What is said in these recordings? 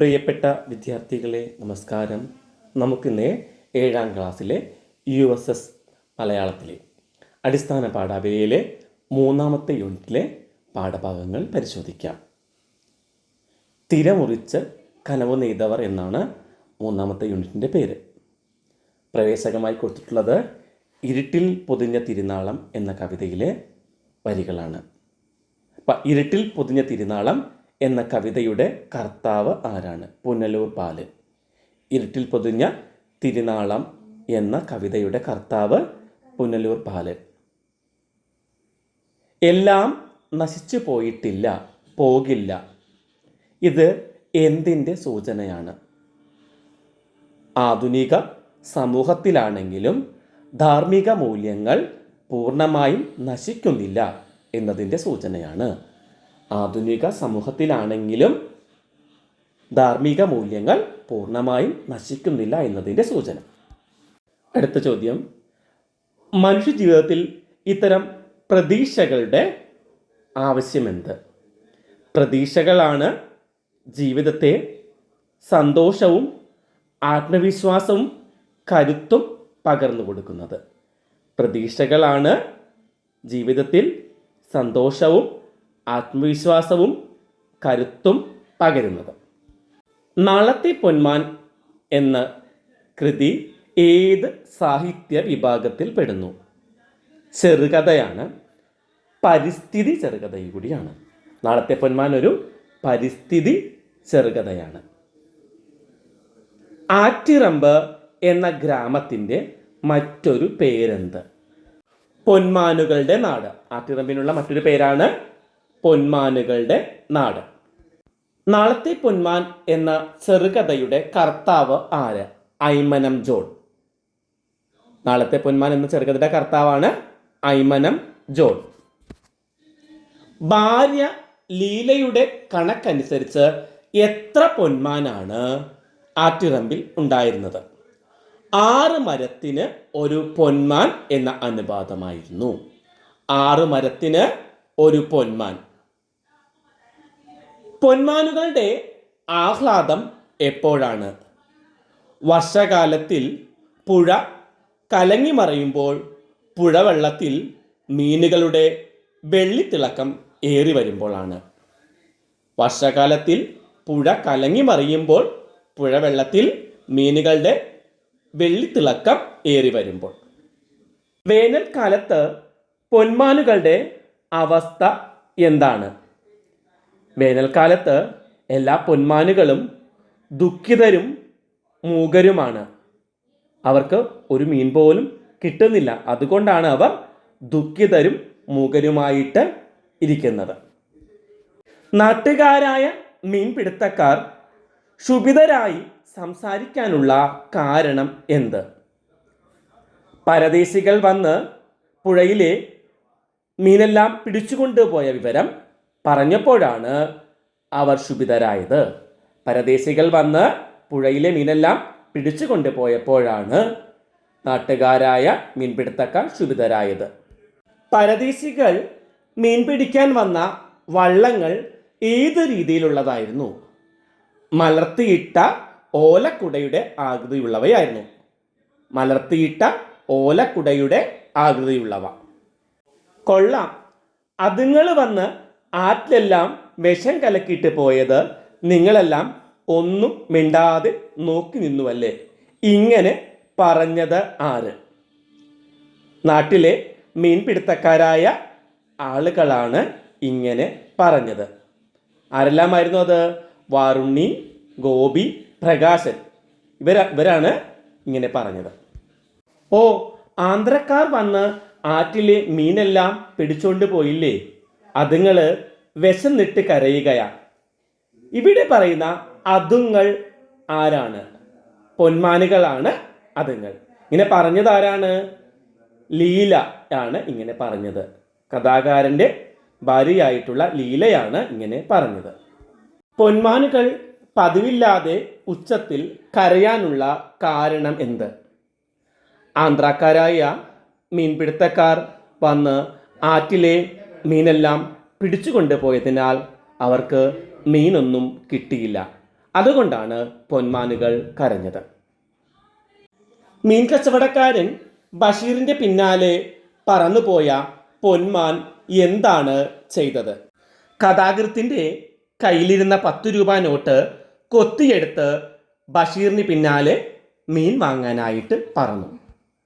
പ്രിയപ്പെട്ട വിദ്യാർത്ഥികളെ നമസ്കാരം. നമുക്കിന്ന് ഏഴാം ക്ലാസ്സിലെ യു എസ് എസ് മലയാളത്തിലെ അടിസ്ഥാന പാഠാവലിയിലെ മൂന്നാമത്തെ യൂണിറ്റിലെ പാഠഭാഗങ്ങൾ പരിശോധിക്കാം. തിരമുറിച്ച് കനവ് നെയ്തവർ എന്നാണ് മൂന്നാമത്തെ യൂണിറ്റിന്റെ പേര്. പ്രവേശകമായി കൊടുത്തിട്ടുള്ളത് ഇരുട്ടിൽ പൊതിഞ്ഞ തിരുനാളം എന്ന കവിതയിലെ വരികളാണ്. അപ്പം ഇരുട്ടിൽ പൊതിഞ്ഞ തിരുനാളം എന്ന കവിതയുടെ കർത്താവ് ആരാണ്? പുനലൂർ ബാലൻ ഇരുട്ടിൽ പൊതിഞ്ഞ തിരുനാളം എന്ന കവിതയുടെ കർത്താവ് പുനലൂർ ബാലൻ എല്ലാം നശിച്ചു പോയിട്ടില്ല പോകില്ല. ഇത് എന്തിന്റെ സൂചനയാണ്? ആധുനിക സമൂഹത്തിലാണെങ്കിലും ധാർമ്മിക മൂല്യങ്ങൾ പൂർണമായും നശിക്കുന്നില്ല എന്നതിന്റെ സൂചനയാണ്. ആധുനിക സമൂഹത്തിലാണെങ്കിലും ധാർമ്മിക മൂല്യങ്ങൾ പൂർണമായും നശിക്കുന്നില്ല എന്നതിന്റെ സൂചന. അടുത്ത ചോദ്യം. മനുഷ്യ ജീവിതത്തിൽ ഇത്തരം പ്രതീക്ഷകളുടെ ആവശ്യമെന്ത്? പ്രതീക്ഷകളാണ് ജീവിതത്തെ സന്തോഷവും ആത്മവിശ്വാസവും കരുത്തും പകർന്നു കൊടുക്കുന്നത്. പ്രതീക്ഷകളാണ് ജീവിതത്തിൽ സന്തോഷവും ആത്മവിശ്വാസവും കരുത്തും പകരുന്നത്. നാളത്തെ പൊന്മാൻ എന്ന കൃതി ഏത് സാഹിത്യ വിഭാഗത്തിൽ പെടുന്നു? ചെറുകഥയാണ്. പരിസ്ഥിതി ചെറുകഥയും കൂടിയാണ്. നാളത്തെ പൊന്മാൻ ഒരു പരിസ്ഥിതി ചെറുകഥയാണ്. ആറ്റിറമ്പ് എന്ന ഗ്രാമത്തിന്റെ മറ്റൊരു പേരെന്ത്? പൊന്മാനുകളുടെ നാട്. ആറ്റിറമ്പിനുള്ള മറ്റൊരു പേരാണ് പൊന്മാനുകളുടെ നാട്. നാളത്തെ പൊന്മാൻ എന്ന ചെറുകഥയുടെ കർത്താവ് ആര്? ഐമനം ജോൺ. നാളത്തെ പൊന്മാൻ എന്ന ചെറുകഥയുടെ കർത്താവാണ് ഐമനം ജോൺ. ഭാര്യ ലീലയുടെ കണക്കനുസരിച്ച് എത്ര പൊന്മാനാണ് ആറ്റിറമ്പിൽ ഉണ്ടായിരുന്നത്? ആറ് മരത്തിന് ഒരു പൊന്മാൻ എന്ന അനുപാതമായിരുന്നു. ആറ് മരത്തിന് ഒരു പൊന്മാൻ. പൊന്മാനുകളുടെ ആഹ്ലാദം എപ്പോഴാണ്? വർഷകാലത്തിൽ പുഴ കലങ്ങിമറയുമ്പോൾ പുഴവെള്ളത്തിൽ മീനുകളുടെ വെള്ളിത്തിളക്കം ഏറി വരുമ്പോഴാണ്. വർഷകാലത്തിൽ പുഴ കലങ്ങിമറിയുമ്പോൾ പുഴവെള്ളത്തിൽ മീനുകളുടെ വെള്ളിത്തിളക്കം ഏറി വരുമ്പോൾ. വേനൽക്കാലത്ത് പൊന്മാനുകളുടെ അവസ്ഥ എന്താണ്? വേനൽക്കാലത്ത് എല്ലാ പൊന്മാനുകളും ദുഃഖിതരും മൂകരുമാണ്. അവർക്ക് ഒരു മീൻ പോലും കിട്ടുന്നില്ല. അതുകൊണ്ടാണ് അവർ ദുഃഖിതരും മൂകരുമായിട്ട് ഇരിക്കുന്നത്. നാട്ടുകാരായ മീൻപിടുത്തക്കാർ ക്ഷുഭിതരായി സംസാരിക്കാനുള്ള കാരണം എന്ത്? പരദേശികൾ വന്ന് പുഴയിലെ മീനെല്ലാം പിടിച്ചുകൊണ്ടുപോയ വിവരം പറഞ്ഞപ്പോഴാണ് അവർ ശുഭിതരായത്. പരദേശികൾ വന്ന് പുഴയിലെ മീനെല്ലാം പിടിച്ചു കൊണ്ടുപോയപ്പോഴാണ് നാട്ടുകാരായ മീൻപിടുത്തക്കാർ ശുഭിതരായത്. പരദേശികൾ മീൻ പിടിക്കാൻ വന്ന വള്ളങ്ങൾ ഏത് രീതിയിലുള്ളതായിരുന്നു? മലർത്തിയിട്ട ഓലക്കുടയുടെ ആകൃതിയുള്ളവയായിരുന്നു. മലർത്തിയിട്ട ഓലക്കുടയുടെ ആകൃതിയുള്ളവ. കൊള്ളാം. അതുങ്ങൾ വന്ന് ആറ്റിലെല്ലാം വിഷം കലക്കിയിട്ട് പോയത് നിങ്ങളെല്ലാം ഒന്നും മിണ്ടാതെ നോക്കി നിന്നുവല്ലേ? ഇങ്ങനെ പറഞ്ഞത് ആര്? നാട്ടിലെ മീൻപിടുത്തക്കാരായ ആളുകളാണ് ഇങ്ങനെ പറഞ്ഞത്. ആരെല്ലാമായിരുന്നു അത്? വാറുണ്ണി ഗോപി പ്രകാശൻ. ഇവര ഇവരാണ് ഇങ്ങനെ പറഞ്ഞത്. ഓ ആന്ധ്രക്കാർ വന്ന് ആറ്റിലെ മീനെല്ലാം പിടിച്ചോണ്ട് പോയില്ലേ? അതുങ്ങൾ വിശന്നിട്ട് കരയുകയാണ് ഇവിടെ പറയുന്ന അതുങ്ങൾ ആരാണ്? പൊന്മാനുകളാണ് അതുങ്ങൾ. ഇങ്ങനെ പറഞ്ഞത് ആരാണ്? ലീല ആണ് ഇങ്ങനെ പറഞ്ഞത്. കഥാകാരന്റെ ഭാര്യയായിട്ടുള്ള ലീലയാണ് ഇങ്ങനെ പറഞ്ഞത്. പൊന്മാനുകൾ പതിവില്ലാതെ ഉച്ചത്തിൽ കരയാനുള്ള കാരണം എന്ത്? ആന്ധ്രാക്കാരായ മീൻപിടുത്തക്കാർ വന്ന് ആറ്റിലെ മീനെല്ലാം പിടിച്ചു പോയതിനാൽ അവർക്ക് മീനൊന്നും കിട്ടിയില്ല. അതുകൊണ്ടാണ് പൊന്മാനുകൾ കരഞ്ഞത്. മീൻ കച്ചവടക്കാരൻ ബഷീറിന്റെ പിന്നാലെ പറന്നുപോയ പൊന്മാൻ എന്താണ് ചെയ്തത്? കഥാകൃത്തിന്റെ കയ്യിലിരുന്ന പത്ത് രൂപ നോട്ട് കൊത്തിയെടുത്ത് ബഷീറിന് പിന്നാലെ മീൻ വാങ്ങാനായിട്ട് പറഞ്ഞു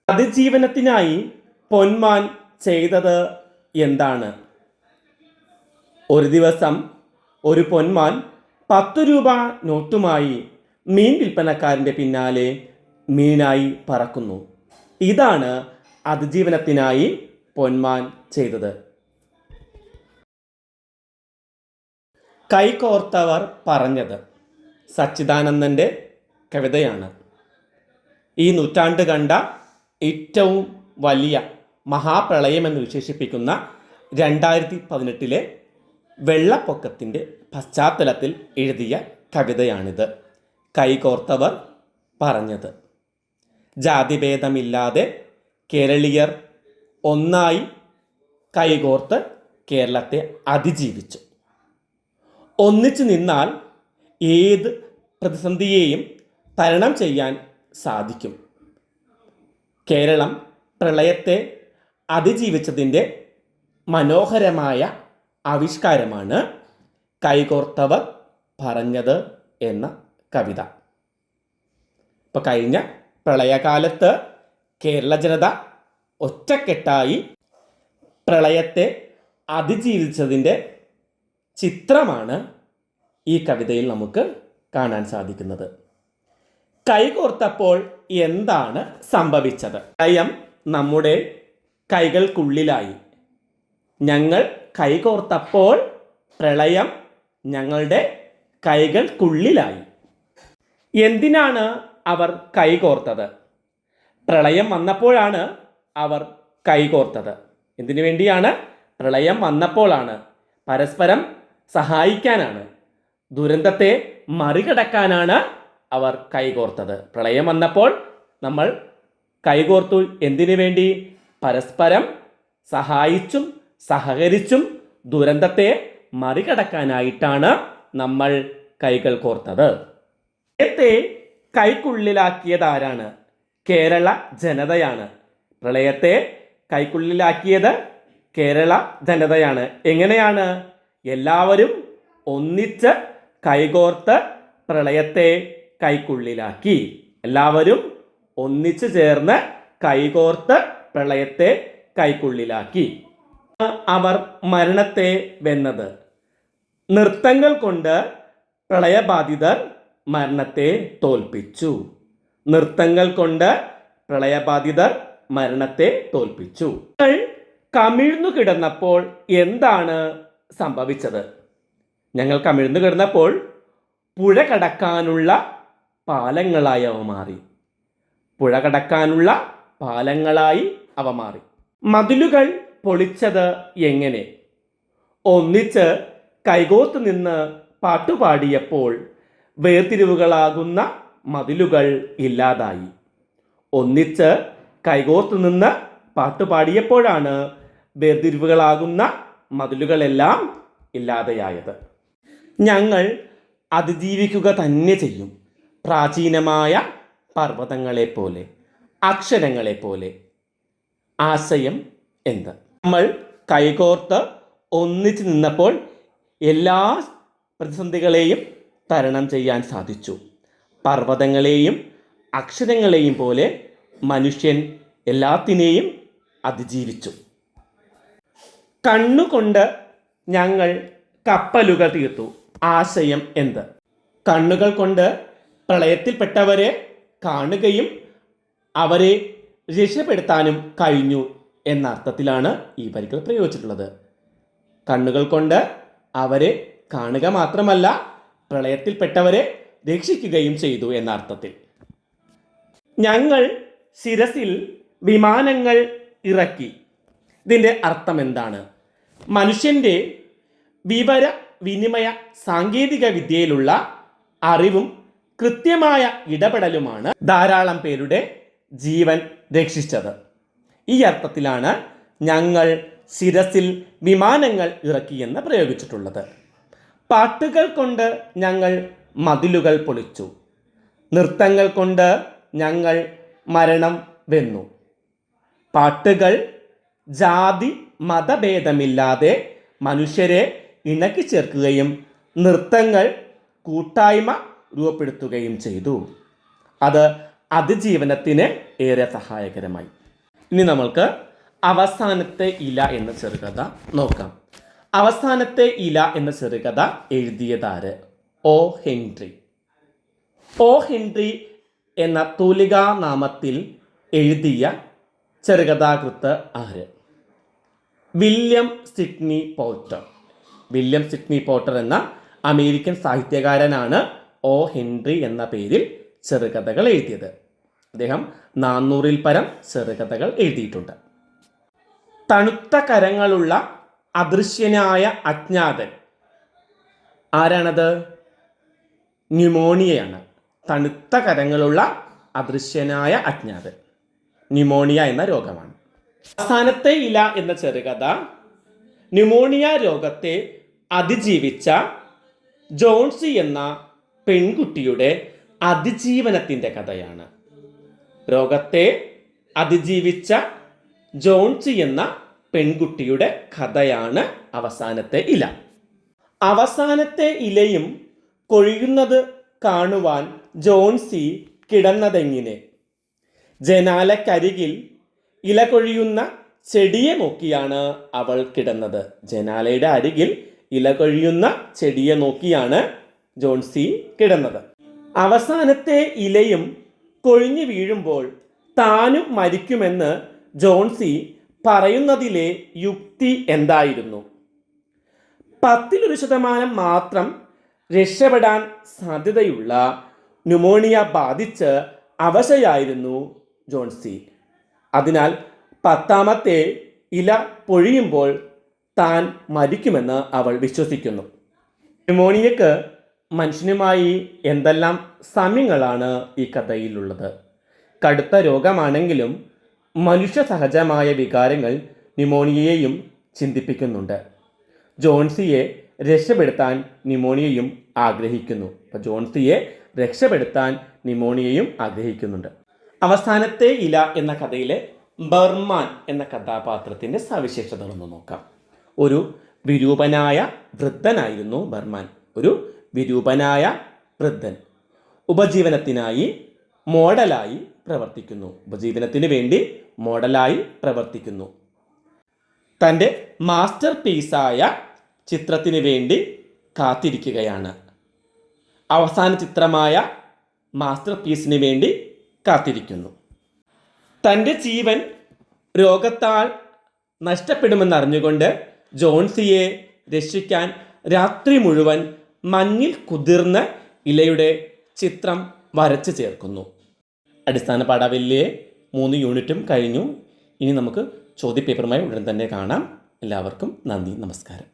അതിജീവനത്തിനായി പൊന്മാൻ ചെയ്തത് എന്താണ്? ഒരു ദിവസം ഒരു പൊന്മാൻ പത്തു രൂപ നോട്ടുമായി മീൻ വിൽപ്പനക്കാരന്റെ പിന്നാലെ മീനായി പറക്കുന്നു. ഇതാണ് അതിജീവനത്തിനായി പൊന്മാൻ ചെയ്തത്. കൈകോർത്തവർ പറഞ്ഞത് സച്ചിദാനന്ദന്റെ കവിതയാണ്. ഈ നൂറ്റാണ്ട് കണ്ട ഏറ്റവും വലിയ മഹാപ്രളയമെന്ന് വിശേഷിപ്പിക്കുന്ന രണ്ടായിരത്തി പതിനെട്ടിലെ വെള്ളപ്പൊക്കത്തിന്റെ പശ്ചാത്തലത്തിൽ എഴുതിയ കവിതയാണിത്. കൈകോർത്തവർ പറഞ്ഞത് ജാതിഭേദമില്ലാതെ കേരളീയർ ഒന്നായി കൈകോർത്ത് കേരളത്തെ അതിജീവിച്ചു. ഒന്നിച്ചു നിന്നാൽ ഏത് പ്രതിസന്ധിയെയും തരണം ചെയ്യാൻ സാധിക്കും. കേരളം പ്രളയത്തെ അതിജീവിച്ചതിന്റെ മനോഹരമായ ആവിഷ്കാരമാണ് കൈകോർത്തവർ പറഞ്ഞത് എന്ന കവിത. ഇപ്പം കഴിഞ്ഞ പ്രളയകാലത്ത് കേരള ജനത ഒറ്റക്കെട്ടായി പ്രളയത്തെ അതിജീവിച്ചതിന്റെ ചിത്രമാണ് ഈ കവിതയിൽ നമുക്ക് കാണാൻ സാധിക്കുന്നത്. കൈകോർത്തപ്പോൾ എന്താണ് സംഭവിച്ചത്? പ്രളയം നമ്മുടെ കൈകൾക്കുള്ളിലായി. ഞങ്ങൾ കൈകോർത്തപ്പോൾ പ്രളയം ഞങ്ങളുടെ കൈകൾക്കുള്ളിലായി. എന്തിനാണ് അവർ കൈകോർത്തത്? പ്രളയം വന്നപ്പോഴാണ് അവർ കൈകോർത്തത്. എന്തിനു വേണ്ടിയാണ്? പ്രളയം വന്നപ്പോഴാണ്. പരസ്പരം സഹായിക്കാനാണ്. ദുരന്തത്തെ മറികടക്കാനാണ് അവർ കൈകോർത്തത്. പ്രളയം വന്നപ്പോൾ നമ്മൾ കൈകോർത്തു. എന്തിനു വേണ്ടി? പരസ്പരം സഹായിച്ചും സഹകരിച്ചും ദുരന്തത്തെ മറികടക്കാനായിട്ടാണ് നമ്മൾ കൈകൾ കോർത്തത്. പ്രളയത്തെ കൈക്കുള്ളിലാക്കിയത് ആരാണ് കേരള ജനതയാണ്. പ്രളയത്തെ കൈക്കുള്ളിലാക്കിയത് കേരള ജനതയാണ്. എങ്ങനെയാണ്? എല്ലാവരും ഒന്നിച്ച് കൈകോർത്ത് പ്രളയത്തെ കൈക്കുള്ളിലാക്കി. എല്ലാവരും ഒന്നിച്ചു ചേർന്ന് കൈകോർത്ത് പ്രളയത്തെ കൈക്കുള്ളിലാക്കി. അവർ മരണത്തെ വെന്നത്. നൃത്തങ്ങൾ കൊണ്ട് പ്രളയബാധിതർ മരണത്തെ തോൽപ്പിച്ചു. നൃത്തങ്ങൾ കൊണ്ട് പ്രളയബാധിതർ മരണത്തെ തോൽപ്പിച്ചു. കമിഴ്ന്നു കിടന്നപ്പോൾ എന്താണ് സംഭവിച്ചത്? ഞങ്ങൾ കമിഴ്ന്നു കിടന്നപ്പോൾ പുഴ കടക്കാനുള്ള പാലങ്ങളായി അവ മാറി. പുഴ കടക്കാനുള്ള പാലങ്ങളായി അവ മാറി. മതിലുകൾ പൊളിച്ചത് എങ്ങനെ? ഒന്നിച്ച് കൈകോത്ത് നിന്ന് പാട്ടുപാടിയപ്പോൾ വേർതിരിവുകളാകുന്ന മതിലുകൾ ഇല്ലാതായി. ഒന്നിച്ച് കൈകോർത്ത് നിന്ന് പാട്ടുപാടിയപ്പോഴാണ് വേർതിരിവുകളാകുന്ന മതിലുകളെല്ലാം ഇല്ലാതെയായത്. ഞങ്ങൾ അതിജീവിക്കുക തന്നെ ചെയ്യും. പ്രാചീനമായ പർവതങ്ങളെപ്പോലെ അക്ഷരങ്ങളെപ്പോലെ. ആശയം എന്ത്? നമ്മൾ കൈകോർത്ത് ഒന്നിച്ച് നിന്നപ്പോൾ എല്ലാ പ്രതിസന്ധികളെയും തരണം ചെയ്യാൻ സാധിച്ചു. പർവതങ്ങളെയും അക്ഷരങ്ങളെയും പോലെ മനുഷ്യൻ എല്ലാത്തിനെയും അതിജീവിച്ചു. കണ്ണുകൊണ്ട് ഞങ്ങൾ കപ്പലുകൾ തീർത്തു. ആശയം എന്ത്? കണ്ണുകൾ കൊണ്ട് പ്രളയത്തിൽപ്പെട്ടവരെ കാണുകയും അവരെ രക്ഷപ്പെടുത്താനും കഴിഞ്ഞു. എന്ന അർത്ഥത്തിലാണ് ഈ വരികൾ പ്രയോഗിച്ചിട്ടുള്ളത്. കണ്ണുകൾ കൊണ്ട് അവരെ കാണുക മാത്രമല്ല പ്രളയത്തിൽപ്പെട്ടവരെ രക്ഷിക്കുകയും ചെയ്തു എന്ന അർത്ഥത്തിൽ ഞങ്ങൾ ശിരസിൽ വിമാനങ്ങൾ ഇറക്കി. ഇതിന്റെ അർത്ഥം എന്താണ്? മനുഷ്യന്റെ വിവര വിനിമയ സാങ്കേതിക വിദ്യയിലുള്ള അറിവും കൃത്യമായ ഇടപെടലുമാണ് ധാരാളം പേരുടെ ജീവൻ രക്ഷിച്ചത്. ഈ അർത്ഥത്തിലാണ് ഞങ്ങൾ ശിരസിൽ വിമാനങ്ങൾ ഇറക്കിയെന്ന് പ്രയോഗിച്ചിട്ടുള്ളത്. പാട്ടുകൾ കൊണ്ട് ഞങ്ങൾ മതിലുകൾ പൊളിച്ചു. നൃത്തങ്ങൾ കൊണ്ട് ഞങ്ങൾ മരണം വെന്നു. പാട്ടുകൾ ജാതി മതഭേദമില്ലാതെ മനുഷ്യരെ ഇണക്കി ചേർക്കുകയും നൃത്തങ്ങൾ കൂട്ടായ്മ രൂപപ്പെടുത്തുകയും ചെയ്തു. അത് അതിജീവനത്തിന് ഏറെ സഹായകരമായി. ഇനി നമ്മൾക്ക് അവസാനത്തെ ഇല എന്ന ചെറുകഥ നോക്കാം. അവസാനത്തെ ഇല എന്ന ചെറുകഥ എഴുതിയതാര്? ഓ ഹെൻറി. ഓ ഹെൻറി എന്ന തൂലികാ നാമത്തിൽ എഴുതിയ ചെറുകഥാകൃത്ത് ആര്? William Sydney Porter William Sydney Porter എന്ന അമേരിക്കൻ സാഹിത്യകാരനാണ് ഒ ഹെൻറി എന്ന പേരിൽ ചെറുകഥകൾ എഴുതിയത്. അദ്ദേഹം നാനൂറിൽ പരം ചെറുകഥകൾ എഴുതിയിട്ടുണ്ട്. തണുത്ത കരങ്ങളുള്ള അദൃശ്യനായ അജ്ഞാതൻ ആരാണത്? ന്യൂമോണിയയാണ്. തണുത്ത കരങ്ങളുള്ള അദൃശ്യനായ അജ്ഞാതൻ. ന്യൂമോണിയ എന്ന രോഗമാണ്. അവസാനത്തെ ഇല എന്ന ചെറുകഥ ന്യൂമോണിയ രോഗത്തെ അതിജീവിച്ച ജോൺസി എന്ന പെൺകുട്ടിയുടെ അതിജീവനത്തിന്റെ കഥയാണ്. രോഗത്തെ അതിജീവിച്ച ജോൺസി എന്ന പെൺകുട്ടിയുടെ കഥയാണ് അവസാനത്തെ ഇല. അവസാനത്തെ ഇലയും കൊഴിയുന്നത് കാണുവാൻ ജോൺസി കിടന്നതെങ്ങിനെ? ജനാലക്കരികിൽ ഇല കൊഴിയുന്ന ചെടിയെ നോക്കിയാണ് അവൾ കിടന്നത്. ജനാലയുടെ അരികിൽ ഇല കൊഴിയുന്ന ചെടിയെ നോക്കിയാണ് ജോൺസി കിടന്നത്. അവസാനത്തെ ഇലയും കൊഴിഞ്ഞു വീഴുമ്പോൾ താനും മരിക്കുമെന്ന് ജോൺസി പറയുന്നതിലെ യുക്തി എന്തായിരുന്നു? പത്തിലൊരു ശതമാനം മാത്രം രക്ഷപ്പെടാൻ സാധ്യതയുള്ള ന്യൂമോണിയ ബാധിച്ച് അവശയായിരുന്നു ജോൺസി. അതിനാൽ പത്താമത്തെ ഇല പൊഴിയുമ്പോൾ താൻ മരിക്കുമെന്ന് അവൾ വിശ്വസിക്കുന്നു. ന്യൂമോണിയക്ക് മനുഷ്യനുമായി എന്തെല്ലാം സമ്യങ്ങളാണ് ഈ കഥയിലുള്ളത്? കടുത്ത രോഗമാണെങ്കിലും മനുഷ്യ സഹജമായ വികാരങ്ങൾ ന്യൂമോണിയയെയും ചിന്തിപ്പിക്കുന്നുണ്ട്. ജോൺസിയെ രക്ഷപ്പെടുത്താൻ ന്യൂമോണിയയും ആഗ്രഹിക്കുന്നു. അപ്പോൾ ജോൺസിയെ രക്ഷപ്പെടുത്താൻ ന്യൂമോണിയയും ആഗ്രഹിക്കുന്നുണ്ട്. അവസാനത്തെ ഇല എന്ന കഥയിലെ ബർമാൻ എന്ന കഥാപാത്രത്തിന്റെ സവിശേഷതകളൊന്ന് നോക്കാം. ഒരു വിരൂപനായ വൃദ്ധനായിരുന്നു ബർമാൻ. ഒരു വിരൂപനായ വൃദ്ധൻ. ഉപജീവനത്തിനായി മോഡലായി പ്രവർത്തിക്കുന്നു. ഉപജീവനത്തിന് വേണ്ടി മോഡലായി പ്രവർത്തിക്കുന്നു. തന്റെ മാസ്റ്റർ പീസായ ചിത്രത്തിന് വേണ്ടി കാത്തിരിക്കുകയാണ്. അവസാന ചിത്രമായ മാസ്റ്റർ പീസിന് വേണ്ടി കാത്തിരിക്കുന്നു. തന്റെ ജീവൻ രോഗത്താൽ നഷ്ടപ്പെടുമെന്നറിഞ്ഞുകൊണ്ട് ജോൺസിയെ രക്ഷിക്കാൻ രാത്രി മുഴുവൻ മഞ്ഞിൽ കുതിർന്ന ഇലയുടെ ചിത്രം വരച്ചു ചേർക്കുന്നു. അടിസ്ഥാന പാഠാവലിയെ മൂന്ന് യൂണിറ്റും കഴിഞ്ഞു. ഇനി നമുക്ക് ചോദ്യപേപ്പറുമായി ഉടൻ തന്നെ കാണാം. എല്ലാവർക്കും നന്ദി നമസ്കാരം.